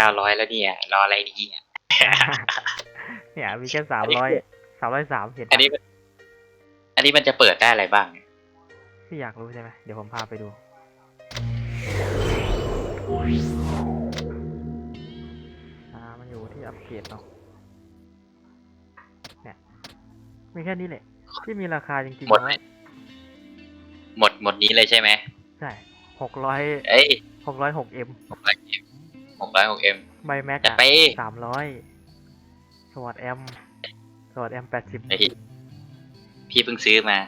ก้าร้อยแล้วเนี่ย รออะไรดีอะ เนี่ยมีแค่สามร้อยสามร้อยสามเห็นอันนี้มันอันนี้มันจะเปิดได้อะไรบ้าง พี่อยากรู้ใช่ไหมเดี๋ยวผมพาไปดู อ่า มันอยู่ที่อัปเกรดเนาะ เนี่ย มีแค่นี้แหละ ที่มีราคาจริงๆหมดนะหมดหมดนี้เลยใช่ไหม ใช่หกร้อยเอ้ยหกร้อยหกเอ็มหกร้อยเอ็ม หกร้อยหกเอ็ม ใบแม็กจะอะไป สามร้อยสวอตแอมสวอตแอมแปดสิบไอ้พี่พี่เพิ่งซื้อมา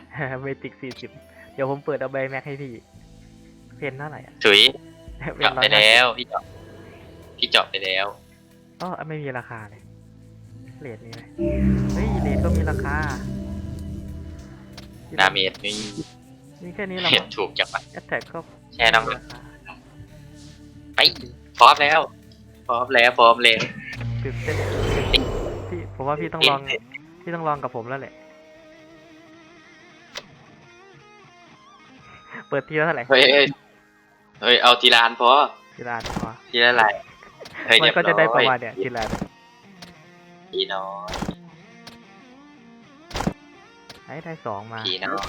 เมติกสี่สิบเดี๋ยวผมเปิดเอาใบแม็กให้พี่ เพนเท่าไหร่อะถุยเพเจาะไปแล้ว พี่เจาะพี่เจาะไปแล้ว อ๋อไม่มีราคาเลยเลทมีไหมเฮ้ยเลทก็มีราคาดาเมจนี่มีแค่นี้แหละเห็นถูกจังวะ แอตแท็กก็แช่น้ำมีราคาไป พร้อมแล้ว พร้อมแล้วพร้อมแล้วตื่นเต้นพี่ผมว่าพี่ต้องลองพี่ต้องลองกับผมแล้วแหละ เปิดทีละเท่าไหร่เฮ้ยเฮ้ยเฮ้ยเอาทีละอันพอทีละอันพอทีละไหลายเฮ้ยมันก็จะได้ประมาณเยเนี่ยทีละอันผีน้อยไอ้ได้สองมาผีน้อย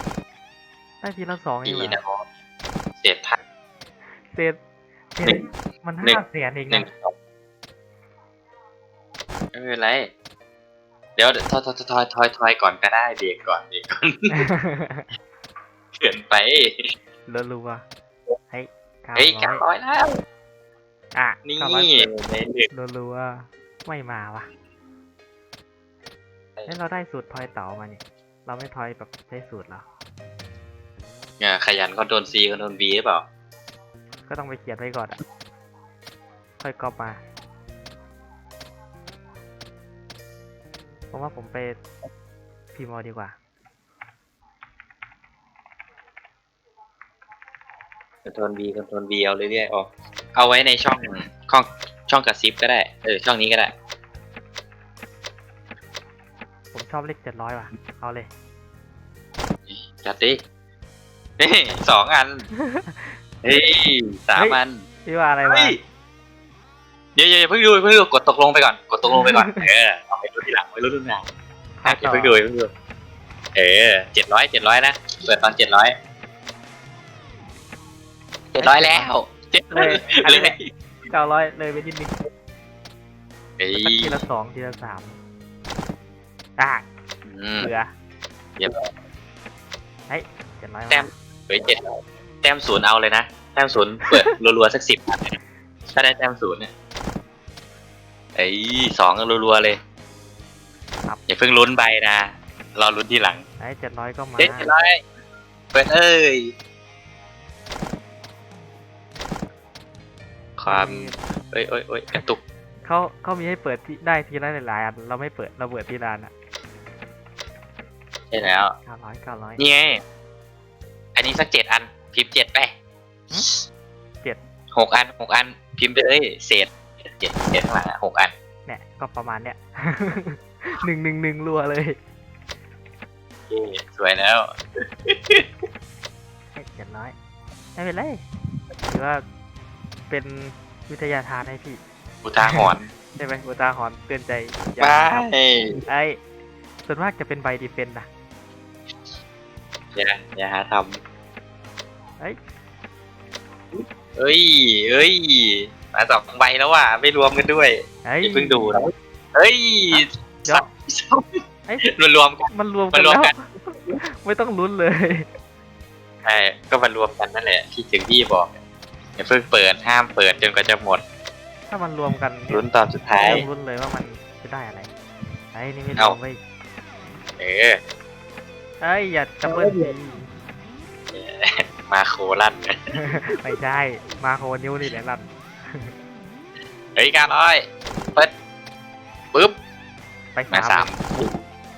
ได้ทีละสองเอผีงเหรน้ออยเศษพันเศษ เศษมันหนึ่งห้าแสนเองหนึ่งนะสองไม่เป็นไร เดี๋ยวทอยทอยทอยทอยทอยก่อนก็ได้เบรกก่อนเบรกก่อนเกินไปรัวๆเฮ้ยเก้าเฮ้ยร้เก้าอยร้อยแล้ว อะนี่เก้าร้อยในหนึ่งรัวๆไม่มาว่ะเฮ้ยเราได้สูตรทอยเต๋ามาเนี่ย เราไม่ทอยแบบใช้สูตรเหรอ เนี่ยขยันคอนโทรลซีคอนโทรลบีหรือเปล่า ก็ต้องไปเขียนไว้ก่อนอะค่อยกรอบมา ผมว่าผมไปพีมอดีกว่า คอนโทรลบีคอนโทรลบีเอาเรื่อยๆออก เอาไว้ในช่องช่องช่องกระซิบก็ได้ เออ ช่องนี้ก็ได้ ผมชอบเลขเจ็ดร้อยว่ะ เอาเลย จัดดิเฮ้ยสองอัน เฮ้ยสามเฮ้ยอันพี่ว่าอะไรวะเฮ้ยเดี๋ยวอย่าเพิ่งดูอย่าเพิ่งดูกดตกลงไปก่อนกดตกลงไปก่อนเออเอาไปรู้ทีหลังไปรู้ทีหลังทาอะยอย่าต่อเพิ่งดูอย่าเพิ่งดูเออเจ็ดร้อยเจ็ดร้อยนะเปิดตอนเจ็ดร้อยเจ็ดร้อยแล้วเจ็ดเลยอันเลนี้แหละยเก้าร้อยเลยไปนิดนึงเฮ้ยสักทีละสองทีละสามอะอืมเบื่อเรียบร้อยเฮ้ยเจ็ดร้อยแต้มเฮ้ยเจ็ด แต้มศูนย์เอาเลยนะ แต้มศูนย์เปิดรัวๆสักสิบอันเลยนะถ้าได้แต้มศูนย์เนี่ยไอ้ยสองก็รัวๆเลยอย่าเพิ่งลุ้นใบนะ รอลุ้นทีหลังไอ้เจ็ดร้อยก็มาเจ็ดร้อยเปิดเอ้ย ความเอ้ยเอ้ยเอ้ยกระตุก เขาเขามีให้เปิดที่ได้ทีละหลายๆอันเราไม่เปิดเราเปิดทีละอันอะใช่แล้วเก้าร้อยเก้าร้อยนี่ไง อันนี้สักเจ็ดอัน พิมพ์เจ็ดไปหึเจ็ด หกอันหกอัน พิมพ์ไปเลยเศษเจ็ดเจ็ดข้างหลังอะหกอัน เนี่ย ก็ประมาณเนี้ย หนึ่งหนึ่งหนึ่งรัวเลยเย้สวยแล้วให้เจ็ดร้อย ไม่เป็นไรถือว่าเป็นวิทยาทานให้พี่ อุทาหรณ์ใช่ไหมอุตาหอนเตือนใจอย่าไปทำไอ้ส่วนมากจะเป็นใบดีเฟนต์นะ อย่าอย่าหาท เอ้ยำเอ้ยเอ้ยมาสองใบแล้วว่ะไม่รวมกันด้วยเอ้ยอย่าเพิ่งดูนะเอ้ยเดี๋ยวเอ้ยรวมรวมๆกัน มันรวมมักันนรวมแล้วกันไม่ต้องลุ้นเลย ใช่ก็มารวมกันนั่นแหละที่ถึงพี่บอกอย่าเพิ่งเปิดห้ามเปิดจนกว่าจะหมดถ้ามันรวมกันลุ้นตอนสุดท้าย เริ่มลุ้นเลยว่ามันจะได้อะไรไอ้นี่ไม่รเอาวมเว้ยเออ เอ้ยอย่าจับเบิ้ลสิ มาโคลั่นไม่ใช่ มาโคนิ้วนี่แหละลั่นเฮ้ยการร้อยเปิดปึ๊บไปมาสาสามม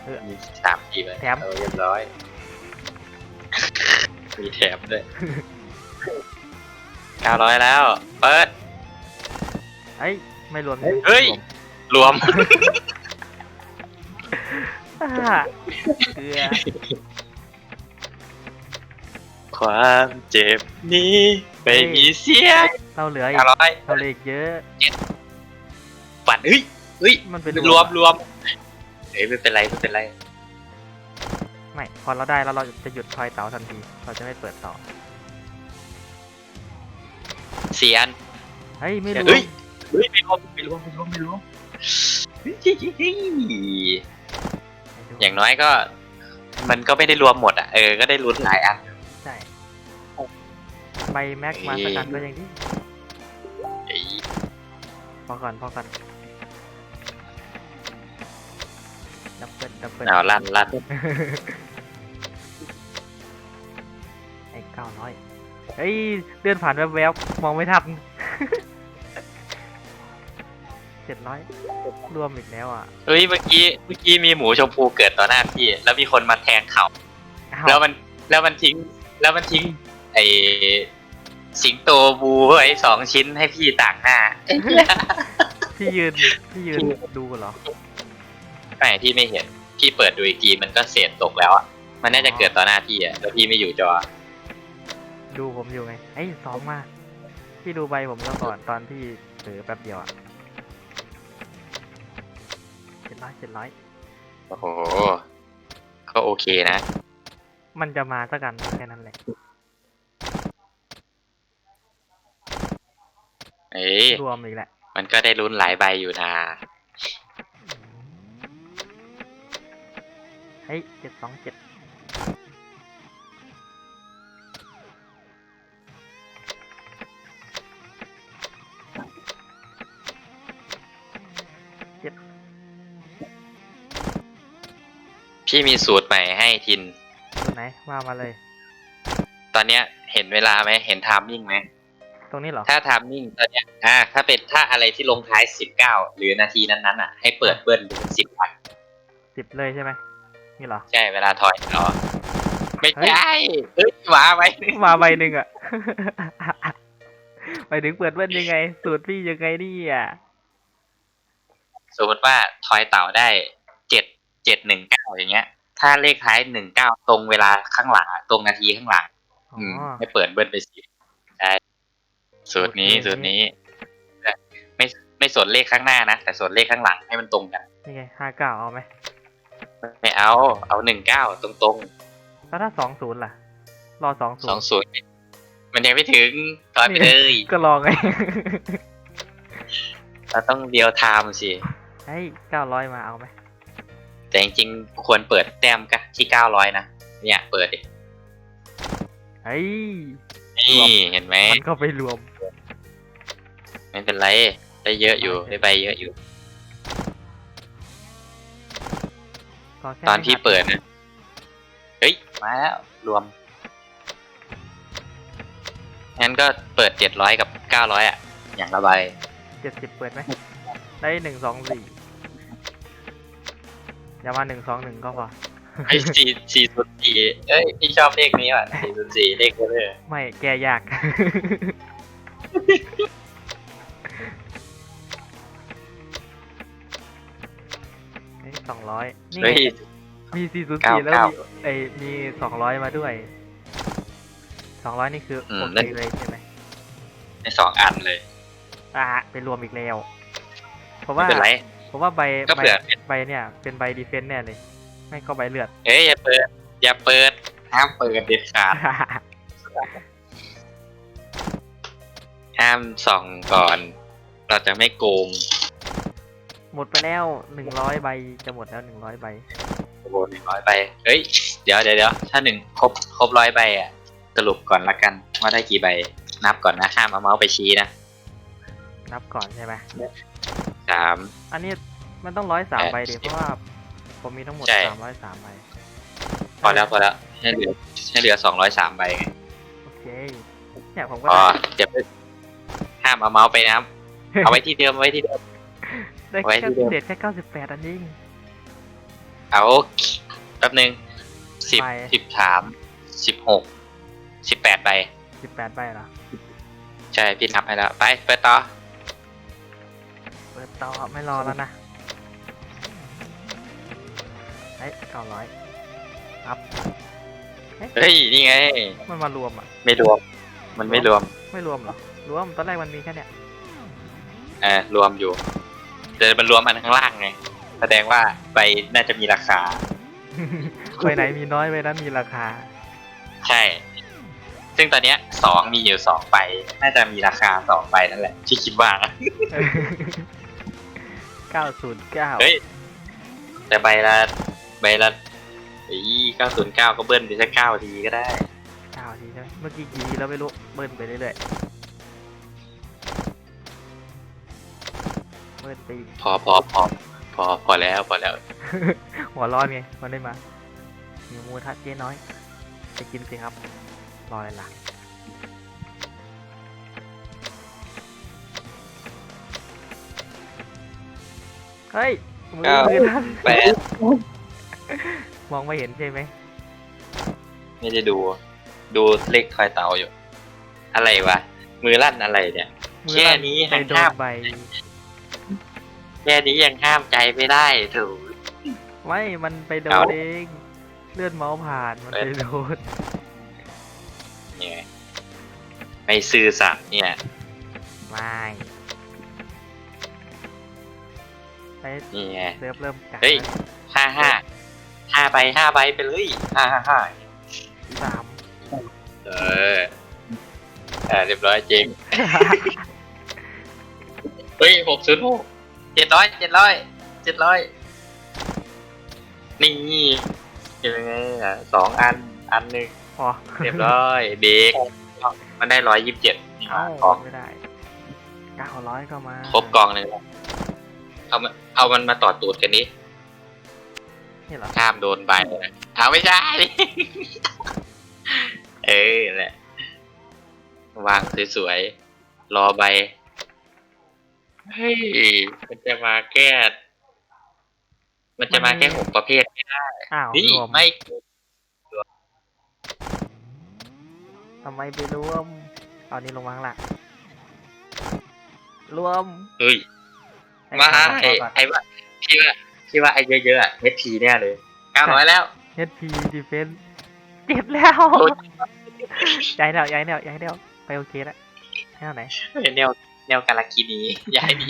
เออ มีสามทีเลยแถม เออเรียบร้อย มีแถมด้วยเก้าร้อยแล้วเปิด เอ้ยไม่รวมเฮ้ย รวม อ่าเกลือ ความเจ็บนี้ไม่มีเสียงเราเหลืออีกเก้าร้อยเราเหลืออีกเยอะปั่นเฮ้ยเฮ้ยมันเป็นรวมอะรวมเฮ้ยไม่เป็นไรไม่เป็นไรไม่พอเราได้แล้วเราจะหยุดทอยเต๋าทันทีเราจะไม่เปิดต่อเสียนเฮ้ยไม่เฮ้รู้ยเฮ้ยไม่รวมไม่รวมไม่รวมไม่รวมเฮ้ยเฮ้ยเฮ้ยอย่างน้อยก็ มันก็ไม่ได้รวมหมดอะเออก็ได้ลุ้นหลายอัน ใช่ใบแม็กมาสักอันก็ยังดีเฮ้ยพอก่อนพอก่อนดับเบิลดับเบิลเอาลั่นลั่นไอ้เก้าร้อยเฮ้ยเลื่อนผ่านแวบๆมองไม่ทันเจ็ดร้อยรวมอีกแล้วอะเฮ้ยเมื่อกี้เมื่อกี้มีหมูชมพูเกิดต่อหน้าพี่ แล้วมีคนมาแทงเข่าอ้าวแล้วมันแล้วมันทิ้งแล้วมันทิ้ง ไอสิงโตบูไว้สองชิ้นให้พี่ต่างหน้าพี่ยืนพี่ยืนดูเหรอไม่พี่ไม่เห็น พี่เปิดดูอีกทีมันก็เศษตกแล้วอะ มันน่าจะเกิดต่อหน้าพี่อะแล้วพี่ไม่อยู่จอ ดูผมอยู่ไงเอ้ยสองมาพี่ดูใบผมแล้วก่อนตอนที่เผลอแป๊บเดียวอะเจ็ดร้อยเจ็ดร้อยโอ้โหก็โอเคนะ มันจะมาสักกันแค่นั้นแหละ เอ้ยรวมอีกแหละมันก็ได้ลุ้นหลายใบอยู่นะเฮ้ยเจ็ดสองเจ็ดเจ็ดพี่มีสูตรใหม่ให้ทินตัวไหนว่ามาเลย ตอนเนี้ยเห็นเวลาไหมเห็นไทามมิ่งไหมต รงนี้เหรอ ถ้าไทามมิ่งตอนเนี้ยอ่า ถ้าเป็นถ้าอะไรที่ลงท้ายสิบเก้าหรือนาทีนั้นๆอะ ให้เปิดเบิ้ลเป็นสิบวันสิบเลยใช่ไหมนี่เหรอ ใช่เวลาถอยเนาะไม่เฮ้ยใช่เฮ้ยหมาไว้มาใบหนึ่งอะไปถึงเปิดเบิ้ลยังไง สูตรพี่ยังไงนี่อะ สมมติว่าทอยเต่าได้เจ็ดเจ็ดหนึ่งเก้าอย่างเงี้ย ถ้าเลขท้ายหนึ่งเก้าตรงเวลาข้างหลังอะตรงนาทีข้างหลังอ๋ออืม ให้เปิดเบิ้ลไปสิใช่ สูตรนี้โอเคสูตรนี้ ไม่ไม่สนเลขข้างหน้านะ แต่สนเลขข้างหลังให้มันตรงกันนี่ไงห้าเก้าเอาไหมไม่เอา เอาหนึ่งเก้าตรงตรงแล้วถ้าสองศูนย์ล่ะ รอสองศูสองนย์ศูนย์มันยังไม่ถึงถอยไปเลยก็รอไงเราต้องเดียวไทม์สิเฮ้ยเก้าร้อยมาเอาไหมแต่จริงๆควรเปิดแต้มกะที่เก้าร้อยนะเนี่ยเปิดดิเฮ้ยนี่เห็นไหมมันก็ไปรวม ไม่เป็นไร ได้เยอะอยู่ ได้ใบเยอะอยู่ ก็แค่ตอนที่ไม่หักเปิดนะเฮ้ย มาแล้ว รวม งั้นก็เปิดเจ็ดร้อยกับเก้าร้อยอะ อย่างละใบ เจ็ดสิบเปิดไหม ได้หนึ่งสองสี่อย่ามาหนึ่งสองหนึ่งก็พอ ไอ้สี่สี่ศูนย์สี่เอ้ย พี่ชอบเลขนี้ว่ะสี่ศูนย์สี่เลขเบลอไม่แก้ยาก สองร้อยนี่เฮ้ยไงมีสี่ศูนย์เก้าสี่แล้วเก้ามีไอยมีสองร้อยมาด้วยสองร้อยนี่คืออืมโอนั่เคน เลยใช่ไหมในสองอันเลยอะไปรวมอีกแล้วเพราะไม่ว่าเป็นไร ผมว่าใบก็ใบเผื่อ ใบเนี่ย เป็นใบดีเฟนต์แน่เลยไม่ก็ใบเลือด เอ้ยอย่าเปิด อย่าเปิดห้ามเปิดเด็ดขาดห้ามส่องก่อน เราจะไม่โกง หมดไปแล้วหนึ่งร้อยใบจะหมดแล้วหนึ่งร้อยใบโอ้โหหนึ่งร้อยใบเฮ้ย เดี๋ยวเดี๋ยวเดี๋ยวถ้าหนึ่งครบครบร้อยใบอะ สรุปก่อนละกันว่าได้กี่ใบ นับก่อนนะ ห้ามเอาเมาส์ไปชี้นะนับก่อนใช่ไหมสาม อันนี้มันต้องร้อยสามแปดใบดิสิบเพราะว่าผมมีทั้งหมดใช่ สามร้อยสามใบพอแล้วพอแล้วให้เหลือให้เหลือสองร้อยสามใบไงโอเคเนี่ยผมก็พอได้เดี๋ยวไปห้ามเอาเมาส์ไปนะครับ เอาไว้ที่เดิมเอาไว้ที่เดิม ได้ไว้แค่ที่เดิมเศษแค่เก้าสิบแปดอันนี้เอาแป๊บหนึ่งสิบใบสิบสามสิบหกสิบแปดใบสิบแปดใบเหรอ ใช่พี่นับให้แล้ว ไปไปต่อ เปิดต่อไม่รอแล้วนะเอ้ยเก้าร้อยอัพเฮ้ย นี่ไง มันมารวมอะ ไม่รวม มันไม่รวม ไม่รวมเหรอ รวมตอนแรกมันมีแค่เนี้ยเออรวมอยู่ แต่มันรวมอันข้างล่างไง แสดงว่าใบน่าจะมีราคา ไปไหนมีน้อยไปนั้นมีราคา ใช่ ซึ่งตอนเนี้ยสองมีอยู่สองใบ น่าจะมีราคาสองใบนั่นแหละ ที่คิดว่า เก้าศูนย์เก้าเฮ้ย แต่ใบละใบละอีเก้าศูนย์เก้าก็เบิ้ลไปสักเก้าทีก็ได้ เก้าทีใช่ไหมเมื่อกี้กี่ทีแล้วไม่รู้เบิ้ลไปเรื่อย ๆเบิ้ลไปอีกพอพอพอพอพอแล้วพอแล้ว หัวร้อนไงมันได้มามีหมูทัดเจ๊น้อย ไปกินสิครับ รออะไรล่ะเฮ้ยมือเก้า มือลั่นแปดมองไม่เห็นใช่ไหมไม่ได้ดู ดูเลขทอยเตาอยู่ อะไรวะ มือลั่นอะไรเนี่ย มือแค่ลั่นนี้ไปโดห้านมใบ แค่นี้ยังห้ามใจไม่ได้ถูก ไม่มันไปโดเอานเองเลื่อนเมาส์ผ่านมันไปโดนเนี่ยไม่ซื่อสัตย์เนี่ย ไม่ไปนี่ไงเซิร์ฟเริ่มกัดเฮ้ย ห้าห้าห้าใบห้าใบไปเลยห้าห้าห้าสาม เออเออเรียบร้อยจริงเฮ้ยหกศูนย์หก เจ็ดร้อยเจ็ดร้อยเจ็ดร้อยนี่ยังไงอะสองอันอันหนึ่งพอเรียบร้อยเบรกมันได้ร้อยยี่สิบเจ็ดเอ้าของไม่ได้เก้าร้อยก็มา ครบกองเลยเอามันเอามันมาต่อตูดกันนี้นี่เหรอห้ามโดนใบนะเอาไม่ใช่ เออนั่นแหละ วางสวยๆ รอใบ เฮ้ยมันจะมาแก้ มันจะมาแค่หกประเภทไม่ได้อ้าวนี่รวมไม่ทำไมไปรวมเอานี้ลงวางละรวมเฮ้ยให้มาก่อนไอ้ก่อนไอ้ว่าพี่ว่าพี่ว่าไอ้เยอะๆอะเฮทีแน่เลยเก้าร้อยแล้วเฮดพีดีเฟนเจ็บแล้วโอ้ยย้ายแล้วย้ายแล้วย้ายแล้วไปโอเคแล้วให้เอาไหนแนว แนวกาลากินีย้ายดี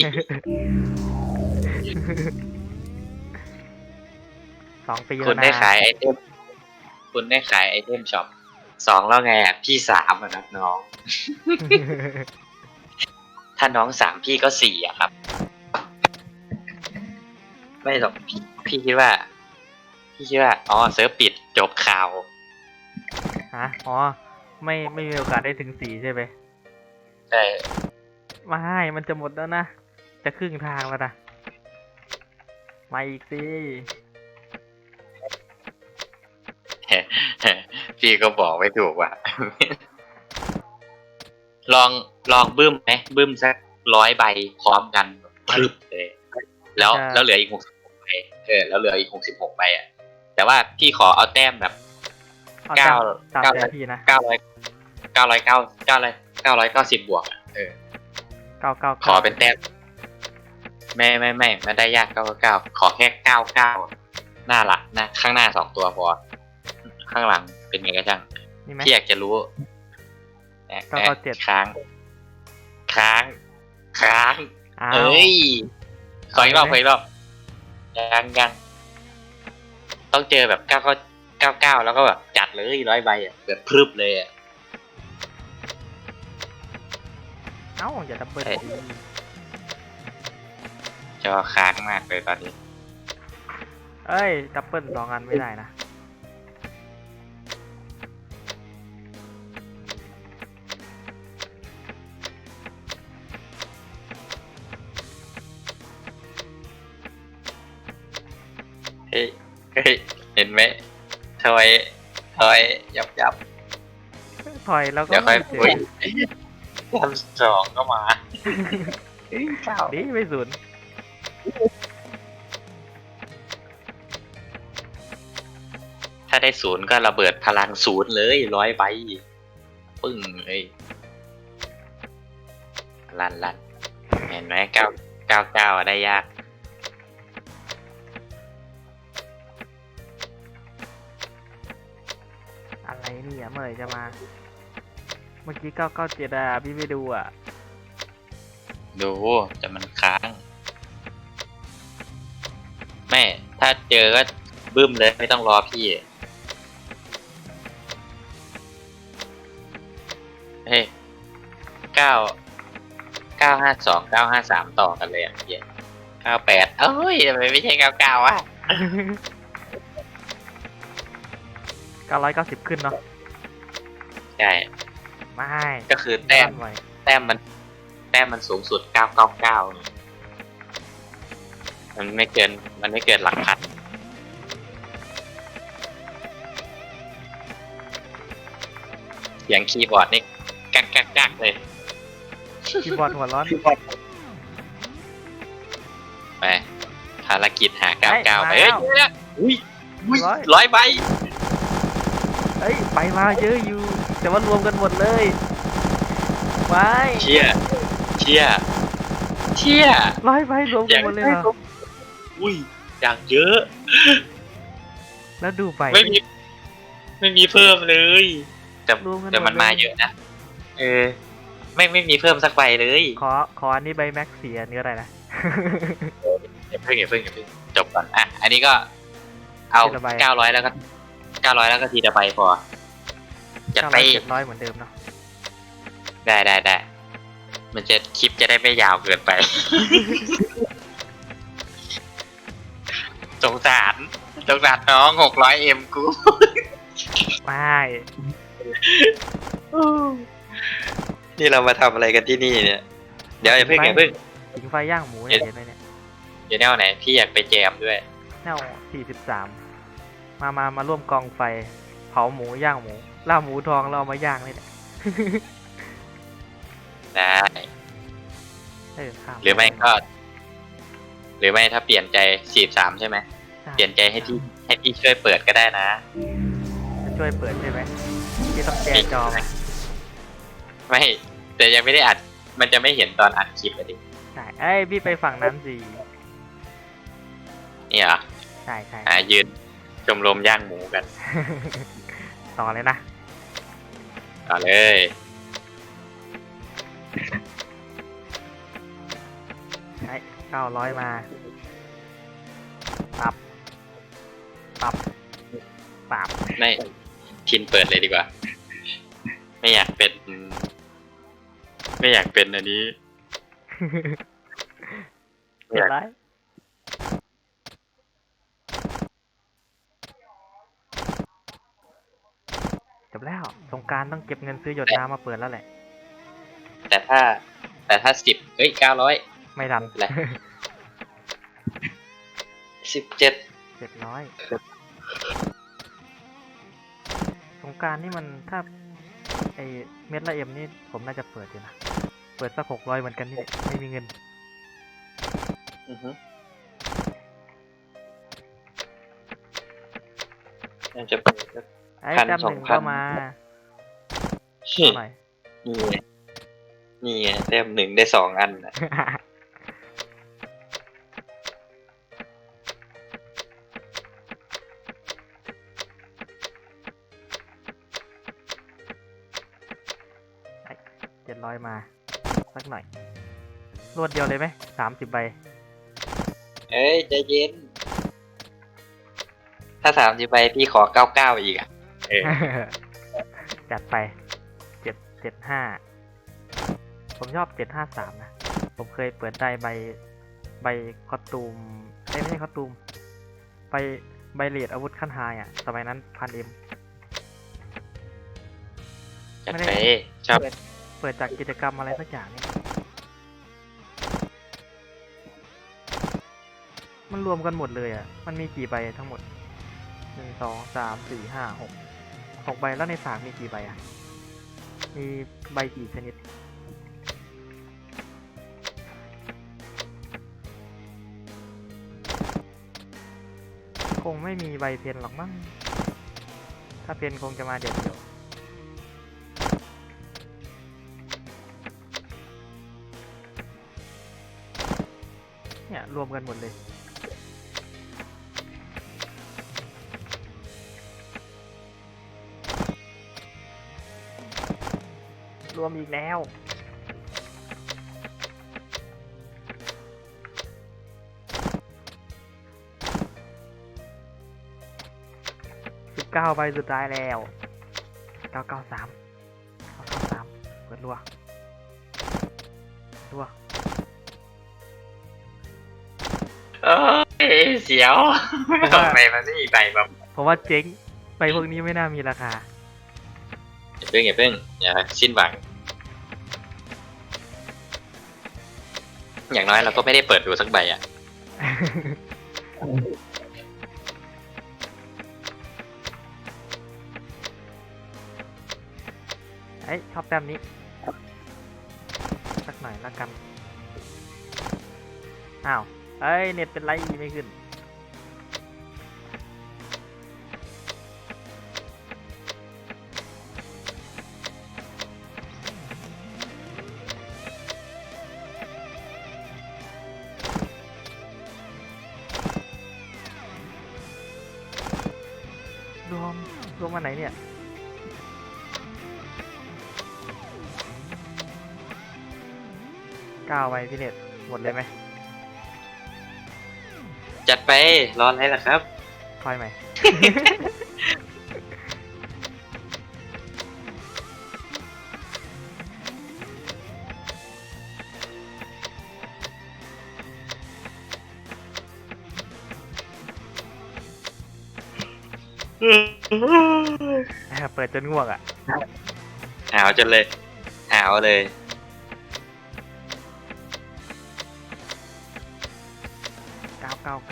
สองปีคุแล้วณนะได้ขายไอเทมคุณได้ขายไอเทมช็อปสองแล้วไงอะพี่สามอะนะน้อง ถ้าน้องสามพี่ก็สี่อะครับ ไม่หรอกพี่พี่คิดว่า พี่คิดว่าอ๋อเซิร์ฟปิดจบข่าวฮะอ๋อ ไม่ไม่มีโอกาสได้ถึงสี่ใช่ไหมใช่ ไม่มันจะหมดแล้วนะ จะครึ่งทางแล้วนะ มาอีกสิ พี่ก็บอกไม่ถูกว่ะ ลองลองบึ้มไหมบึ้มสักร้อยใบพร้อมกันพรึบเลย แล้วแล้วเหลืออีกหกสิบหกใบเออแล้วเหลืออีกหกสิบหกใบอะ แต่ว่าพี่ขอเอาแต้มแบบเอาเก้าตามเก้า ใจพี่นะ เก้าร้อยเก้าร้อยเก้าเก้าร้อยเก้าร้อยเก้าสิบบวกอะเออ เก้าเก้าขอเป็นแต้มไม่ไม่ไม่ไม่ได้ยากเก้าเก้าขอแค่เก้าเก้าหน้าหลักหน้าข้างหน้าสองตัวพอ ข้างหลังเป็นไงก็ช่างนี่ไหมพี่อยากจะรู้แอะเก้าเก้าเจ็ดค้าง ค้าง ค้างอ้าวเอ้ยขออีกรอบเอาขไหมออีกรอบยังยังต้องเจอแบบเก้าเก้าเก้าเก้าแล้วก็แบบจัดเลยร้อยใบอะแบบพรึบเลยอะ เอ้าอย่าดับเบิลเอ้ย ดีจอค้างมากเลยตอนนี้ เอ้ยดับเบิลสองอันไม่ได้นะเฮ้ยเฮ้ยเห็นไหมทอยทอยยับยับถอยแล้วก็เดี๋ยวค่อยไม่เจคุยอ ทำสองก็มาเฮ้ยเก้าดีไม่ศูนย์ถ้าได้ศูนย์ก็ระเบิดพลังศูนย์เลยร้อยใบปึ้งเลยลั่นลั่นเห็นไหมเก้าเก้าเก้าได้ยากอะไรเนี่ยเมื่อไหร่จะมา เมื่อกี้เก้าเก้าเจ็ดอะพี่ไปดูอะดูแต่มันค้างถ้าเจอก็บึ้มเลยไม่ต้องรอพี่ เฮ้ยเก้าเก้าห้าสองเก้าห้าสามต่อกันเลยอะเหี้ยเก้าแปดเอ้ยทำไมไม่ใช่เก้าเก้าวะเก้าร้อยเก้าสิบขึ้นเนาะใช่ ไม่ก็คือแต้มย้อนไว้แต้มมันแต้มมันสูงสุดเก้าเก้าเก้ามันไม่เกิน มันไม่เกินหลักพัน เสียงคีย์บอร์ดนี่กักกักกักเลย คีย์บอร์ดหัวร้อนไป ภารกิจหาเก้าเฮ้ยเก้ามาไปเฮ้ยแล้วเดี๋ยวๆอุ้ยอุ้ยร้อยร้อยใบ เอ้ยไปมาเยอะอยู่ แต่ว่ารวมกันหมดเลยไม่เชี่ยเชี่ยเชี่ยร้อยใบรวมกันหมดเลยเหรออุ้ยอย่างเยอะ แล้วดูไปไม่มีไม่มีเพิ่มเลย แต่รวมกันแต่มันหมดเลยมาเยอะนะ เออ ไม่ไม่มีเพิ่มสักใบเลย ขอขออันนี้ใบแม็กเสียนี่ก็ได้นะอย่าเพิ่งอย่าเพิ่งอย่าเพิ่งจบก่อนอะ อันนี้ก็ เอาทีละใบเก้าร้อยแล้วก็เก้าร้อยแล้วก็ทีละใบพอ จัดเก้าไปร้อยเจ็ดร้อยเหมือนเดิมเนาะได้ได้ได้มันจะคลิปจะได้ไม่ยาวเกินไป สงสารสงสารน้องหกร้อยเอ็มกูไม่นี่เรามาทำอะไรกันที่นี่เนี่ย เดี๋ยวอย่าเพิ่งอย่าเพิ่งถิงไฟย่างหมูเนี่ยเห็นไหมเนี่ยเดี๋ยวแนวไหนพี่อยากไปแจมด้วยแนวสี่สิบสามมามามาร่วมกองไฟ เผาหมูย่างหมู ล่าหมูทองเราเอามาย่างนี่แหละ ได้ เออข้ามหรือไม่ก็ หรือไม่ถ้าเปลี่ยนใจสี่สามใช่ไหมใช่เปลี่ยนใจให้พี่ให้พี่ช่วยเปิดก็ได้นะ จะช่วยเปิดใช่ไหมที่ต้องแชร์จอมาไม่ แต่ยังไม่ได้อัด มันจะไม่เห็นตอนอัดคลิปอะดิใช่เอ้ยพี่ไปฝั่งนั้นสินี่เหรอใช่ใช่ อ่ายืนชมรมย่างหมูกัน ต่อเลยนะ ต่อเลยใช้เก้าร้อยมา ตับ ตับ ตับ ไม่ชินเปิดเลยดีกว่า ไม่อยากเป็น ไม่อยากเป็นอันนี้เจ็ดร้อย จบแล้วสงกรารต้องเก็บเงินซื้อหยดน้ำมาเปิดแล้วแหละ แต่ถ้า แต่ถ้าสิบเอ้ยเก้าร้อย ไม่ทันอะไรสิบเจ็ดเจ็ดร้อยสงกรารนี่มันถ้าไอเม็ดละเอ็มนี่ผมน่าจะเปิดอยู่นะ เปิดสักหกร้อยเหมือนกันนี่แหละไม่มีเงินน่าจะเปิดสัก ไอ้พันจำหนึ่งสองพัน ก็มาเอาหน่อย นี่ไงนี่ไงแต้มหนึ่งได้สองอันน่ะเจ็ดร้อยมา สักหน่อย รวดเดียวเลยไหมสามสิบใบ เอ้ยใจเย็น ถ้าสามสิบใบพี่ขอเก้าเก้าอีกอะ เออจัดไปเจ็ดเจ็ดห้าผมชอบเจ็ดห้าสามนะ ผมเคยเปิดได้ใบใบคอสตูมเอ้ยไม่ใช่คอสตูมใบใบเลดอาวุธขั้นไฮอะ สมัยนั้นพันเอ็มจัดไม่ไปได้ชอบเปิดเปิดจากกิจกรรมอะไรสักอย่างนี่มันรวมกันหมดเลยอะ มันมีกี่ใบทั้งหมดหนึ่งสองสามสี่ห้าหก หกใบแล้วในฝากมีกี่ใบอะ มีใบกี่ชนิด คงไม่มีใบเพนหรอกมั้ง ถ้าเพนคงจะมาเดี๋ยวเดียวเนี่ยรวมกันหมดเลย รวมอีกแล้วเก้าใบสุดท้ายแล้วเก้าเก้าสามเก้าเก้าสามเปิดรัวรัวเอ้ยเสียวทำไมมันไม่มีใบแบบเพราะว่าเจ๊งใบพวกนี้ไม่น่ามีราคาอย่าเพิ่งอย่าเพิ่งอย่าสิ้นหวัง อย่างน้อยเราก็ไม่ได้เปิดดูสักใบอะเอ้ยชอบแต้มนี้ สักหน่อยละกัน อ้าว เอ้ย เน็ตเป็นไรไม่ขึ้น น็ตหมดเลยไหมจัดไปรออะไรล่ะครับ คอยใหม่ เปิดจนง่วงอะ หาวจนเลย หาวเลย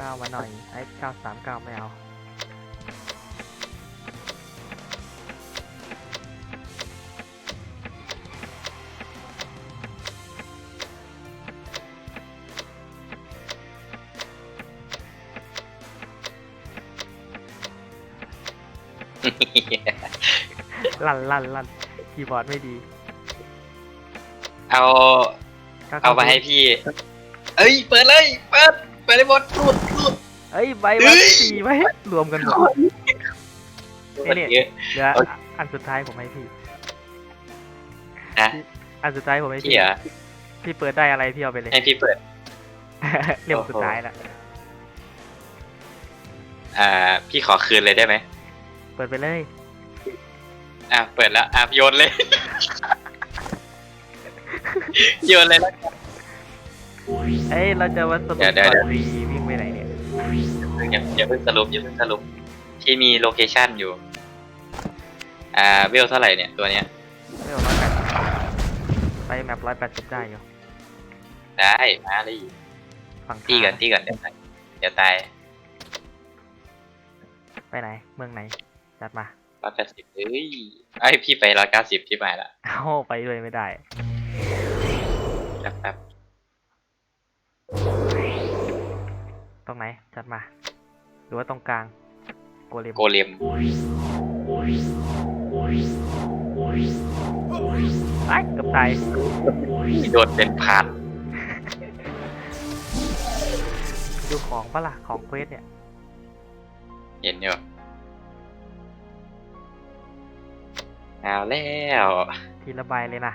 999มาหน่อย ไอ้939 ไม่เอาลั่นลั่นลั่นคีย์บอร์ดไม่ดี เอา990เอามาให้พี่ เอ้ย เปิดเลย เปิด เปิดเลยหมดรูดรูด เอ้ยใบเฮ้วัดยสี่ไว้รวมกันหมดรูดเนี่ยเยอะเดี๋ยวเอ้ยอันสุดท้ายผมให้พี่ นะอันสุดท้ายผมให้พี่พี่เหรอพี่เปิดได้อะไรพี่เอาไปเลยให้พี่เปิด เรียกโอ้โหสุดท้ายละอ่า พี่ขอคืนเลยได้ไหม เปิดไปเลย อะเปิดแล้วอะโยนเลย โยนเลยแล้วเอ้ยเราจะมาสรุปเดี๋ยวเดี๋ยวก่เดี๋อยวนรีวิ่งไปไหนเนี่ย อย่าอย่าเพิ่งสรุปอย่าเพิ่งสรุปที่มีโลเคชั่นอยู่ อ่าเวลเท่าไหร่เนี่ยตัวเนี้ยไม่เอาร้อยแปดไปแมปร้อยแปดสิบได้อยู่ได้มาเลยฝั่งตีกันซ้ายตีกันเดี๋ยวตายเดี๋ยวตายไปไหน เมืองไหน จัดมาร้อยแปดสิบเอ้ยไอยพี่ไปร้อยเก้าสิบที่ไปละเอาไปเลยไม่ได้แป๊บแป๊บตรงไหน จัดมาห รือว่าตรงกลาง โกเลมโกเลมไอ้เกับตายที่โดนเป็นพันดูของปะล่ะ ของเควสเนี่ย เห็นอยู่เอาแล้วทีละใบเลยนะ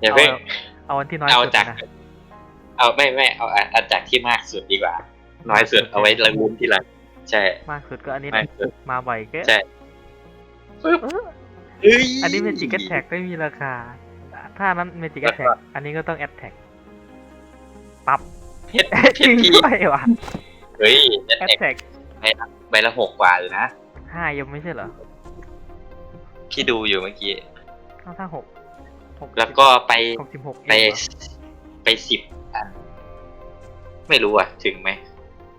อย่าเพิ่งเอาอันที่น้อยเอาสุดจากนะเอาไม่ไม่เอาเอาเอาจากที่มากสุดดีกว่า น้อยสุดเอาไว้ละมุนทีหลัง ใช่ มากสุดก็อันนี้มากนะสุด มาบ่อยก็ใช่เออเอ้ยอันนี้เมจิกแท็กไม่มีราคา ถ้านั้นเมจิกแล้วแท็ก็กอันนี้ก็ต้องแอดแท็กปับเฮ็ดจริงพี่ด้วยวะเฮ้ยแอดแอดแท็กแท็กใบละหกกว่าเลยนะ ห้ายังไม่ใช่เหรอพี่ดูอยู่เมื่อกี้เอาถ้าหกหกแล้วก็ไปหกสิบหกไปเองเหรอไปสิบอัน ไม่รู้อะ ถึงไหม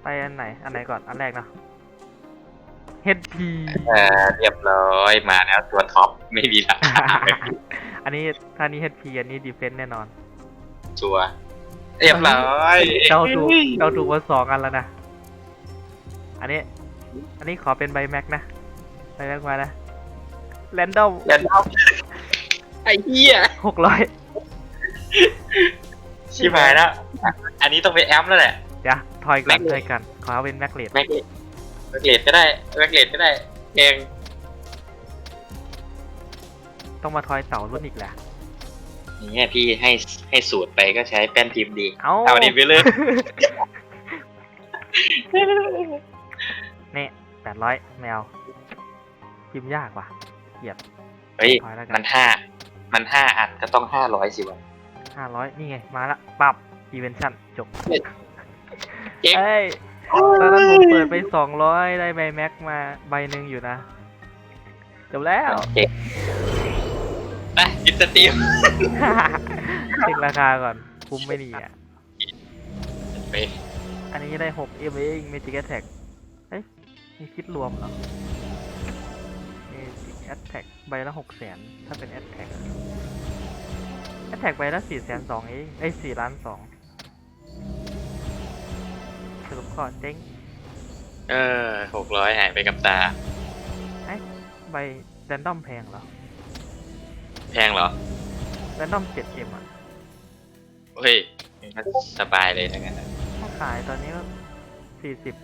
ไปอันไหน อันไหนก่อน อันแรกเนาะ HP เออเรียบร้อยมาแล้วตัวท็อปไม่มีราคาอันนี้ถ้านี้ HP อันนี้ดีเฟน s ์แน่นอน ชัวร์เรียบร้อยเราดูเราดูมาสองอันแล้วนะ อันนี้ อันนี้ขอเป็นใบแม็กนะ ใบแม็กมานะแรนดอมแล้วเอาไอ้เหี้ยหกร้อยชิบหายแล้วอะอันนี้ต้องไปแอมแล้วแหละ เดี๋ยวทอยกัแม็นกเลทอยยกันขอเอาเป็นแม็กเลดแม็กเลดแม็กเลดก็ได้แม็กเลดก็ได้เองต้องมาทอยเต่ารุ่นอีกแหละ อย่างเงี้ยพี่ให้ให้สูตรไปก็ใช้แป้นพิมพ์ดีเอา เอาดีไปเลย นี่แปดร้อยไม่เอาพิมพ์ยากว่ะเกลียดเฮ้ย ถอยแล้วกัมันนห้ามันห้าอันก็ต้องห้าร้อยสิวะ ห้าร้อยนี่ไง มาละปับอีเวนชั่นจบ เฮ้ยเจ๊ง เอ้ยตอนนั้นผมเปิดไปสองร้อยได้ใบแม็กมาใบหนึ่งอยู่นะจบแล้ว เจ๊งไปกินสตรีมเช็คราคาก่อน คุ้มไม่ดีอะ ไปอันนี้ได้หกเอ็มเองเมจิกแอทแท็กเอ้ยมีคิดรวมเหรอเมจิกแอทแท็กใบละหกแสนถ้าเป็นแอทแท็กแอทแท็กใบละสี่แสนสองเองไอ้สี่ล้านสอง สรุปข้อเจ๊งเออหกร้อยหายไปกับตาใบแรนดอมแพงเหรอแพงเหรอ แรนดอมเจ็ดเอ็มอะเฮ้ยมันสบายเลยทั้งนั้นนะถ้าขายตอนนี้ก็สี่สิบ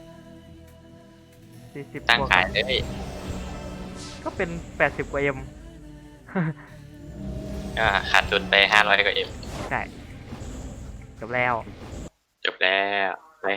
สี่สิบตั้งขายเลย ก็เป็นแปดสิบกว่าเอ็มก็ขาดทุนไปห้าร้อยกว่าเอ็มใช่จบแล้ว จบแล้วไป